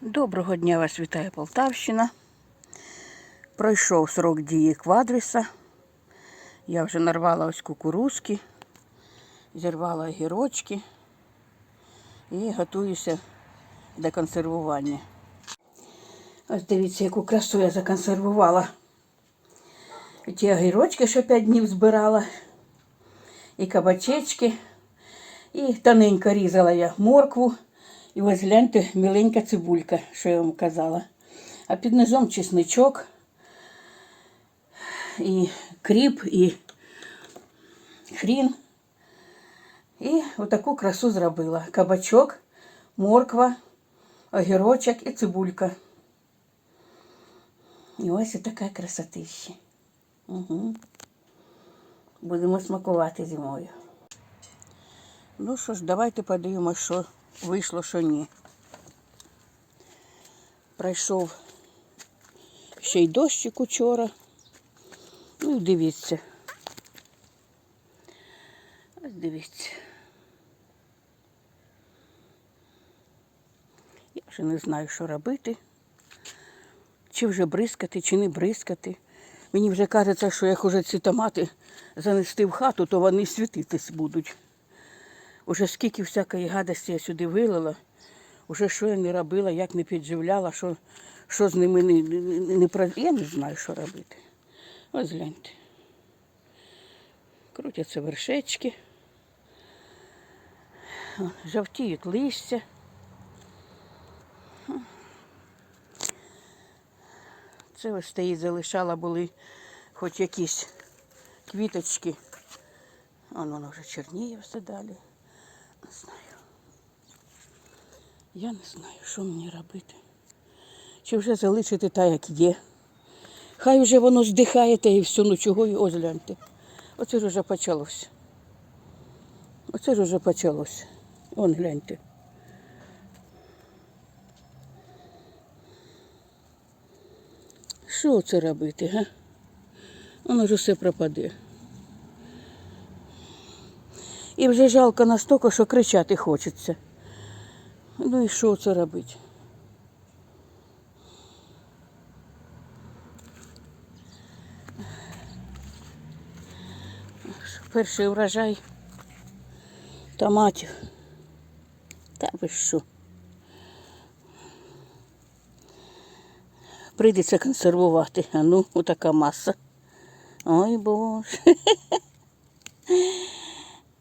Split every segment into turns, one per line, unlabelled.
Доброго дня вас вітає Полтавщина. Пройшов срок дії квадриса. Я вже нарвала ось кукурузки, зірвала огірочки і готуюся до консервування. Ось дивіться, яку красу я законсервувала. Ті огірочки, що 5 днів збирала, і кабачечки, і тоненько різала я моркву. І ось гляньте, міленька цибулька, що я вам казала. А під низом чесничок, і кріп, і хрін. І отаку красу зробила. Кабачок, морква, огірочок і цибулька. І ось і така красотища. Угу. Будемо смакувати зимою. Ну що ж, давайте подивимося, що вийшло, що ні. Пройшов ще й дощик учора. Ну дивіться. Ось дивіться. Я вже не знаю, що робити. Чи вже бризкати, чи не бризкати. Мені вже кажеться, що як уже ці томати занести в хату, то вони світитись будуть. Уже скільки всякої гадості я сюди вилила, уже що я не робила, як не підживляла, що, що з ними не, не, не Я не знаю, що робити. Ось гляньте. Крутяться вершечки. Жовтіють листя. Це ось стоїть, залишала були хоч якісь квіточки. Вон воно вже чорніє все далі. Не знаю. Я не знаю, що мені робити. Чи вже залишити так, як є. Хай вже воно здихає та і все, ну чого ось гляньте. Оце ж вже почалося. Оце ж вже почалося. Вон гляньте. Що це робити, га? Воно ж усе пропаде. І вже жалко настільки, що кричати хочеться. Ну і що це робити? Перший урожай томатів. Та ви що? Прийдеться консервувати. А ну, отака маса. Ой боже.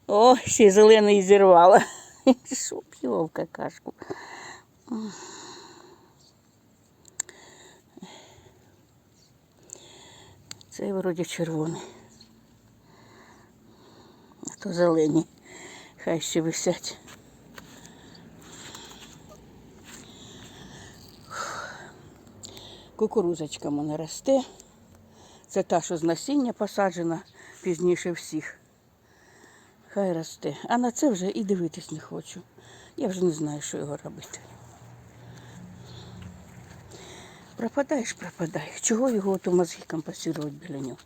О, ще зелений зірвала. Що п'ємо какашку. Це вроді червоний. А то зелені. Хай ще висять. Кукурузочка в мене росте. Це та, що з насіння посаджена пізніше всіх. Хай росте. А на це вже і дивитись не хочу. Я вже не знаю, що його робити. Пропадаєш, пропадає. Чого його ото мозги компасувати біля нього?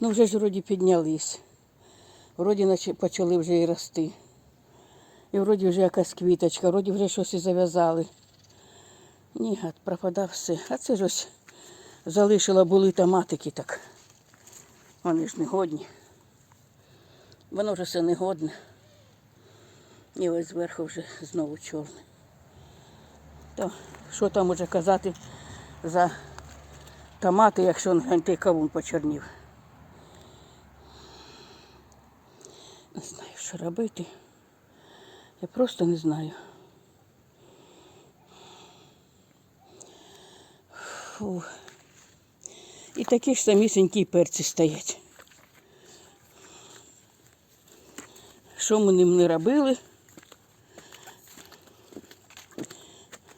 Ну вже ж вроді піднялись. Вроді почали вже і рости. І вроді вже якась квіточка, вроді вже щось і зав'язали. Ні, пропадав все. А це ж ось залишила були томатики так. Вони ж не годні. Воно вже все негодне. І ось зверху вже знову чорне. То що там може казати за томати, якщо гляньте, кавун почернів. Не знаю, що робити. Я просто не знаю. Фу. І такі ж самісінькі перці стоять. Що ми ним не робили,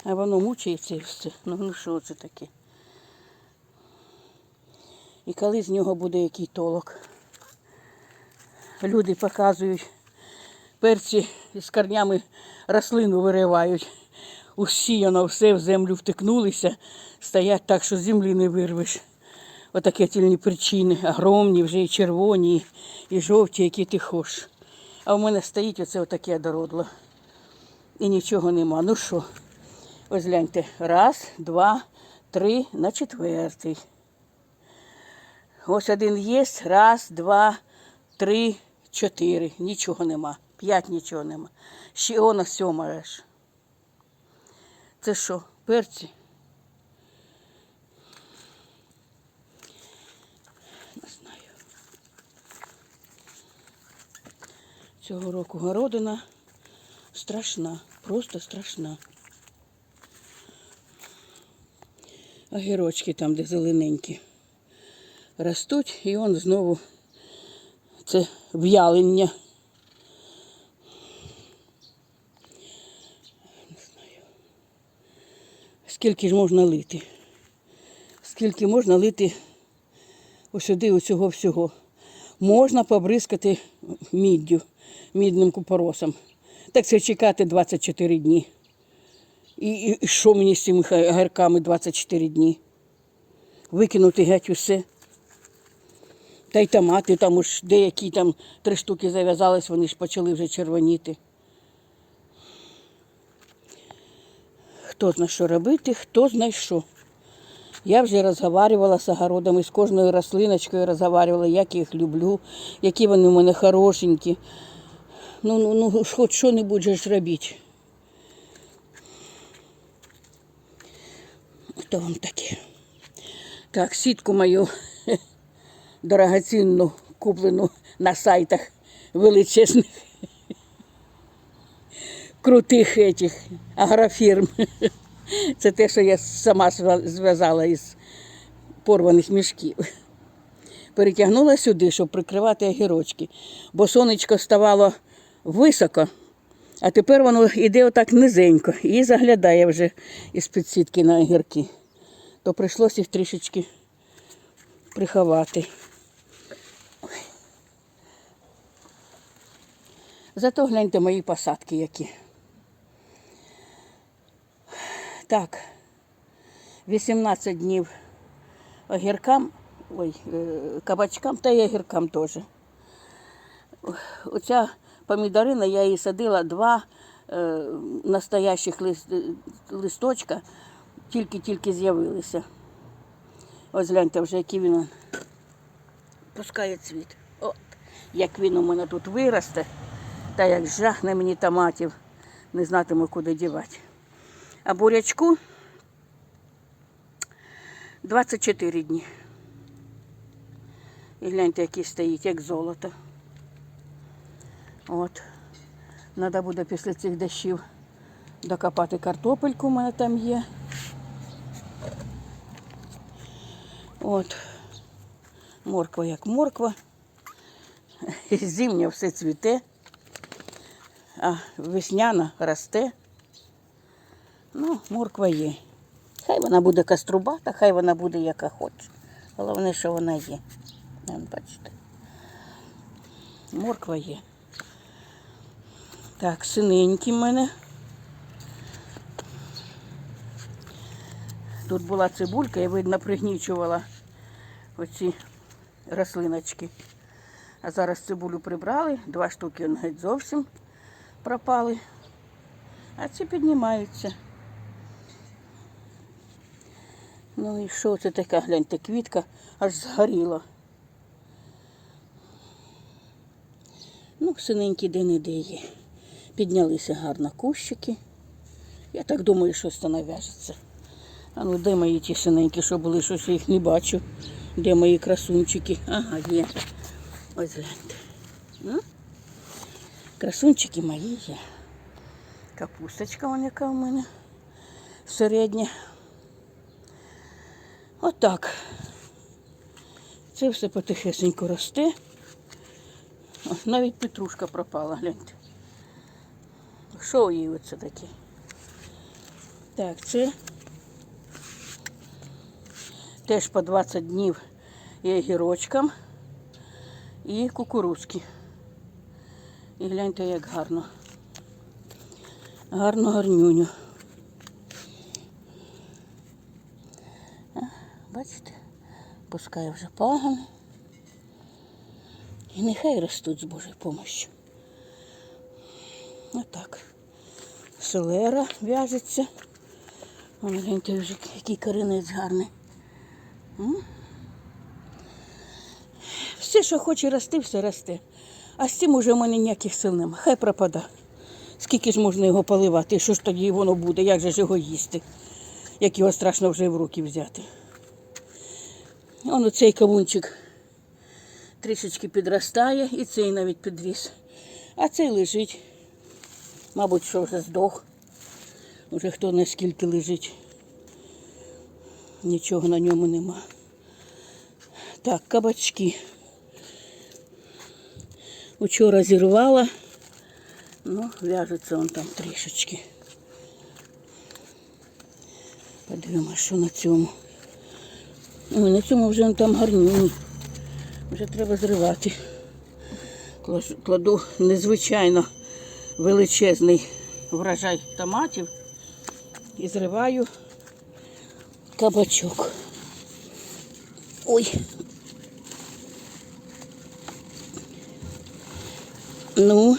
а воно мучається і все. Ну, ну що це таке? І коли з нього буде який толок? Люди показують, перці з корнями рослину виривають. Усіяно все в землю втикнулися, стоять так, що землі не вирвеш. Отакі тільні причини, огромні, вже і червоні, і жовті, які ти хочеш. А в мене стоїть оце отаке дородло. І нічого нема. Ну що? Ось гляньте. Раз, два, три, на четвертий. Ось один є. Раз, два, три, чотири. Нічого нема. П'ять нічого нема. Ще воно сьома. Це що, перці? Цього року городина страшна, просто страшна. Огірочки там, де зелененькі, ростуть, і он знову це в'ялення. Не знаю. Скільки ж можна лити? Скільки можна лити ось сюди оцього всього? Можна побризкати міддю, мідним купоросом. Так це чекати 24 дні. І, і, і що мені з цими гарками 24 дні? Викинути геть усе. Та й томати, там уж деякі там три штуки зав'язались, вони ж почали вже червоніти. Хто зна що робити, хто знає що. Я вже розговарювала з огородами, з кожною рослиночкою розговарювала, як я їх люблю, які вони в мене хорошенькі. Ну, ну, ну, хоч що-небудь же ж. Хто вам таке? Так, сітку мою дорогоцінну, куплену на сайтах величезних, крутих этих агрофірм. Це те, що я сама зв'язала із порваних мішків. Перетягнула сюди, щоб прикривати огірочки, бо сонечко ставало високо, а тепер воно йде отак низенько і заглядає вже із-під сітки на огірки. То прийшлося їх трішечки приховати. Зато гляньте мої посадки які. Так, 18 днів огіркам, ой, е, кабачкам та й огіркам теж. Оця помідорина, я її садила два е, настоящих лист, листочка, тільки-тільки з'явилися. Ось гляньте вже, який він пускає цвіт. От, як він у мене тут виросте, та як жахне мені томатів, не знатиму, куди дівати. А бурячку 24 дні. І гляньте, який стоїть, як золото. От. Треба буде після цих дощів докопати картопельку, у мене там є. От. Морква як морква. Зимня все цвіте, а весняна росте. Ну, морква є. Хай вона буде каструбата, хай вона буде яка хоче. Головне, що вона є. Бачите. Морква є. Так, синенькі в мене. Тут була цибулька і видно пригнічувала оці рослиночки. А зараз цибулю прибрали, два штуки геть зовсім пропали. А ці піднімаються. Ну і що це така, гляньте, квітка аж згоріла. Ну, синенькі де-не-де є. Піднялися гарно кущики. Я так думаю, щось то нав'яжеться. А ну де мої ті синенькі, що були, щось я їх не бачу. Де мої красунчики? Ага, є. Ось гляньте. М? Красунчики мої є. Капусточка вон яка у мене середня. Отак. Це все потихесенько росте. Навіть петрушка пропала, гляньте. Що їй оце таке? Так, це теж по 20 днів огірочкам, і кукурузки. І гляньте, як гарно. Гарно гарнюню. Бачите, пускає вже пагани. І нехай ростуть з Божою помощю. Отак. Селера в'яжеться. Вон гляньте вже який корінець гарний. Все, що хоче рости, все росте. А з цим уже в мене ніяких сил нема. Хай пропада. Скільки ж можна його поливати? Що ж тоді воно буде? Як же ж його їсти? Як його страшно вже в руки взяти. Он оцей кавунчик трішечки підростає, і цей навіть підріс. А цей лежить. Мабуть, що вже здох. Уже хто наскільки лежить. Нічого на ньому нема. Так, кабачки. Учора зірвала, ну, в'яжеться он там трішечки. Подивимося, що на цьому. Ой, на цьому вже он там гарнюні. Вже треба зривати. Кладу незвичайно величезний врожай томатів і зриваю кабачок. Ой. Ну.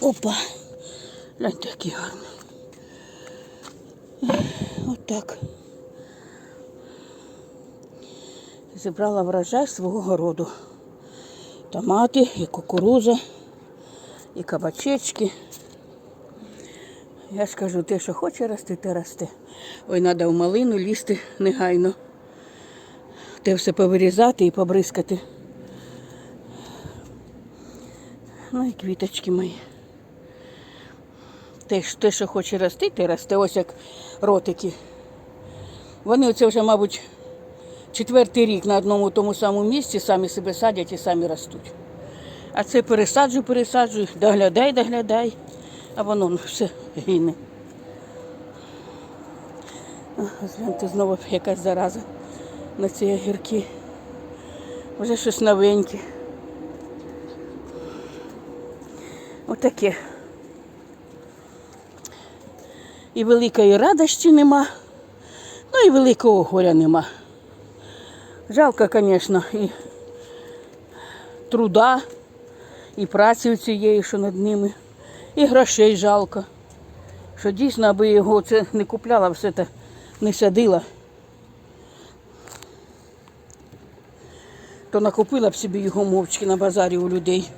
Опа. Гляньте, який гарний. Отак. Зібрала врожай свого городу. Томати, і кукуруза, і кабачечки. Я ж кажу, те, що хоче рости, те росте. Ой, треба в малину лізти негайно. Те все повирізати і побризкати. Ну і квіточки мої. Те, те, що хоче рости, те росте. Ось як ротики. Вони оце вже, мабуть, четвертий рік на одному тому самому місці самі себе садять і самі ростуть. А це пересаджу, пересаджу, доглядай, доглядай, а воно ну, все гине. Гляньте, знову якась зараза на ці огірки. Вже щось новеньке. Отаке. І великої радості нема, ну і великого горя нема. Жалко, звісно, і труда, і праці цієї, що над ними, і грошей жалко. Що дійсно, аби його це не купляла, все це не садила, то накупила б собі його мовчки на базарі у людей.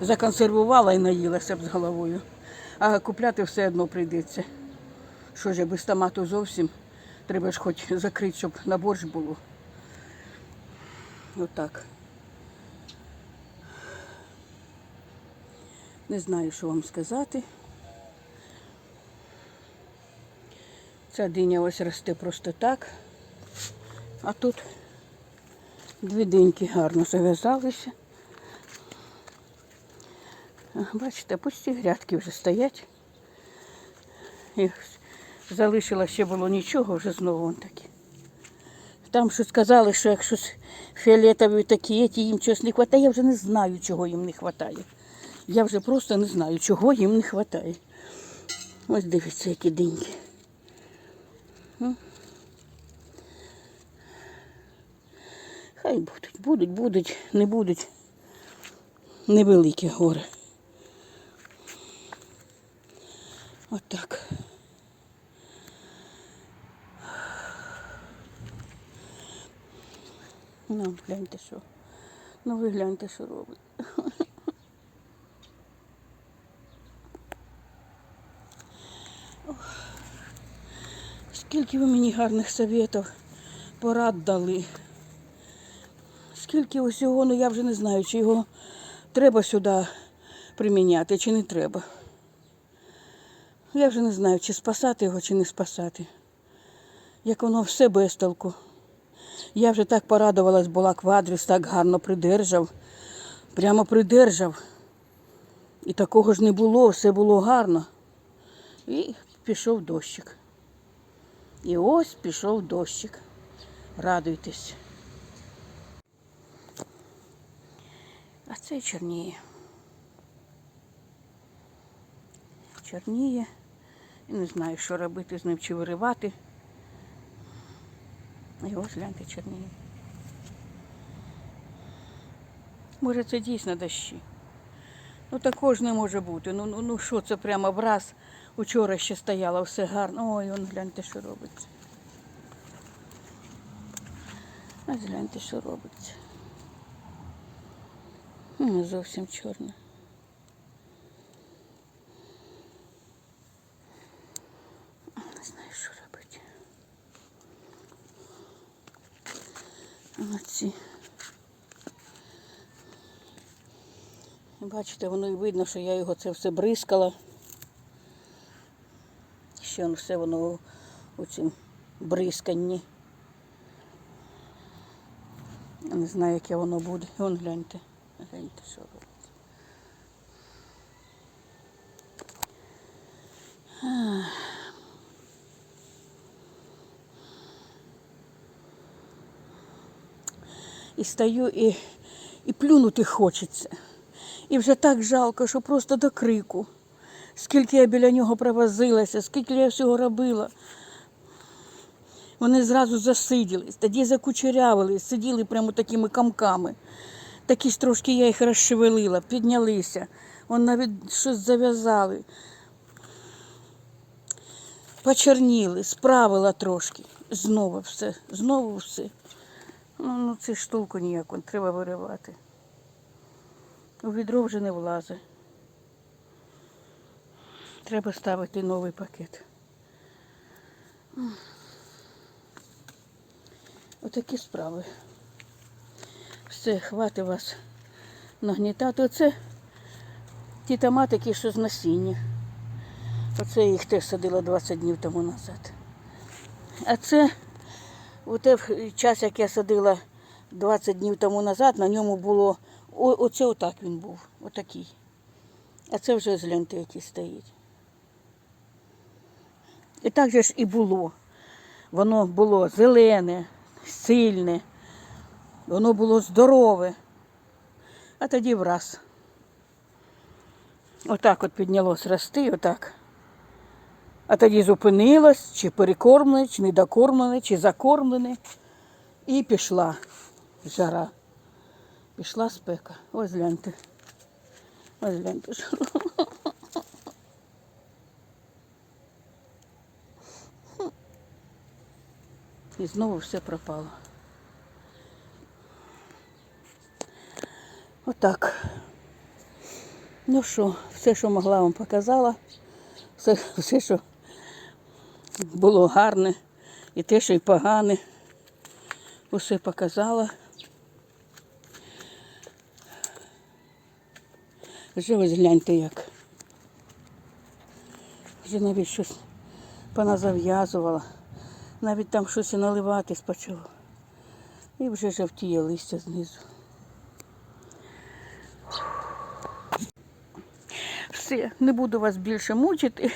Законсервувала і наїлася б з головою. А купляти все одно прийдеться. Що ж, без томату зовсім треба ж хоч закрити, щоб на борщ було. Отак. Не знаю, що вам сказати. Ця диня ось росте просто так. А тут дві диньки гарно зав'язалися. Бачите, пусті грядки вже стоять. І залишила ще було нічого, вже знову вон такі. Там що сказали, що якщо фіолетові такі, ті, їм чогось не вистачає, я вже не знаю, чого їм не вистачає. Я вже просто не знаю, чого їм не вистачає. Ось дивіться, які диньки. М? Хай будуть, будуть, будуть, не будуть. Невеликі гори. Отак. Ну, гляньте, що. Ну, ви гляньте, що робить. Скільки ви мені гарних советів, порад дали. Скільки усього, ну я вже не знаю, чи його треба сюди приміняти, чи не треба. Я вже не знаю, чи спасати його, чи не спасати. Як воно все без толку. Я вже так порадувалась, була квадрис, так гарно придержав. Прямо придержав. І такого ж не було, все було гарно. І пішов дощик. І ось пішов дощик. Радуйтесь. А це чорніє. Чорніє. І не знаю, що робити з ним, чи виривати. І ось гляньте чорніє. Може, це дійсно дощі. Ну також не може бути. Ну, ну, ну що це прямо враз. Учора ще стояло все гарно. Ой, он гляньте, що робиться. Ось гляньте, що робиться. М, Зовсім чорне. Не знаю, що робити. Оці. Бачите, воно і видно, що я його це все бризкала. Ще все воно у- цім бризканні. Не знаю, яке воно буде. Вон гляньте. Гляньте, що робить. І стою і, і плюнути хочеться. І вже так жалко, що просто до крику. Скільки я біля нього провозилася, скільки я всього робила. Вони зразу засиділись, тоді закучерявились, сиділи прямо такими камками. Такі ж трошки я їх розшевелила, піднялися. Вон навіть щось зав'язали. Почерніли, справила трошки. Знову все, знову все. Ну, ну це ж толку ніяку, треба виривати. У відро вже не влазить. Треба ставити новий пакет. Отакі справи. Все, хватить вас нагнітати. Оце ті томатики, що з насіння. Оце я їх теж садила 20 днів тому назад. А це у те час, як я садила 20 днів тому назад, на ньому було. О, оце отак він був, отакий. А це вже згляньте, який стоїть. І так же ж і було. Воно було зелене, сильне, воно було здорове. А тоді враз. Отак от піднялось рости, отак. А тоді зупинилось, чи перекормлене, чи недокормлене, чи закормлене. І пішла жара. Пішла спека. Ось гляньте. Ось гляньте. що. І знову все пропало. Отак. Ну що, все, що могла вам показала, все, все, що було гарне, і те, що й погане, усе показала. Вже ось гляньте як. Вже навіть щось поназав'язувала. Навіть там щось і наливатись почало. І вже жовтіє листя знизу. Все, не буду вас більше мучити.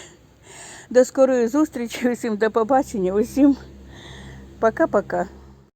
До скорої зустрічі, усім до побачення, усім пока-пока.